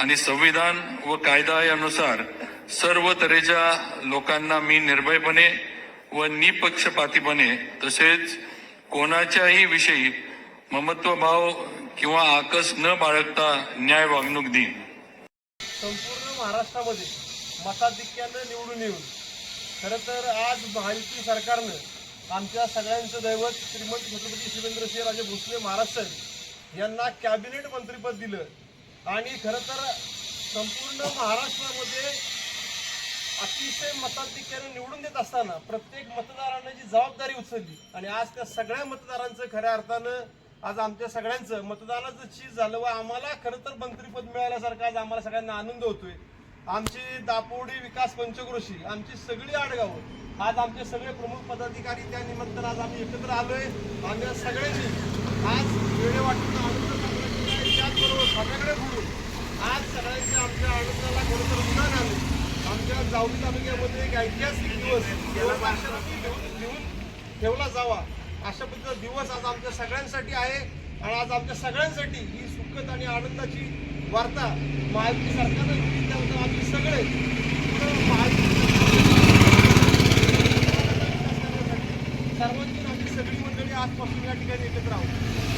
आणि संविधान व कायदा यानुसार सर्व तऱ्हेच्या लोकांना मी निर्भयपणे व निपक्षपातीपणे तसेच कोणाच्याही विषयी ममत्वभाव किंवा आकस न बाळगता न्याय वागणूक देईन. संपूर्ण महाराष्ट्रामध्ये मताधिक्यानं निवडून येऊन खरं तर आज महायुती सरकारनं आमच्या सगळ्यांचं दैवत श्रीमंत छत्रपती शिवेंद्रसिंहराजे भोसले महाराज यांना कॅबिनेट मंत्रीपद दिलं. आणि खरं तर संपूर्ण महाराष्ट्रामध्ये अतिशय मताधिक्याने निवडून देत असताना प्रत्येक मतदारांना जी जबाबदारी उचलली आणि आज त्या सगळ्या मतदारांचं खऱ्या अर्थानं आज आमच्या सगळ्यांचं मतदानाचं चीज झालं व आम्हाला खरं तर मंत्रीपद मिळाल्यासारखं आज आम्हाला सगळ्यांना आनंद होतोय. आमची दापोडी विकास पंचक्रोशी आमची सगळी आडगावं आज आमचे सगळे प्रमुख पदाधिकारी त्या निमित्तानं आज आम्ही एकत्र आलोय. आम्ही सगळ्यांनी आज वेळे वाटून आनंद आमच्या आनंदाला खरं तर उदाहरण आले आमच्या जावली तालुक्यामध्ये एक ऐतिहासिक दिवस लिहून ठेवला जावा अशा पद्धतीचा दिवस आज आमच्या सगळ्यांसाठी आहे आणि आज आमच्या सगळ्यांसाठी ही सुखद आणि आनंदाची वार्ता महायुती सरकारनं दिली त्याबद्दल आम्ही सगळे सर्वांची आमची सगळी मंडळी आजपासून या ठिकाणी एकत्र आहोत.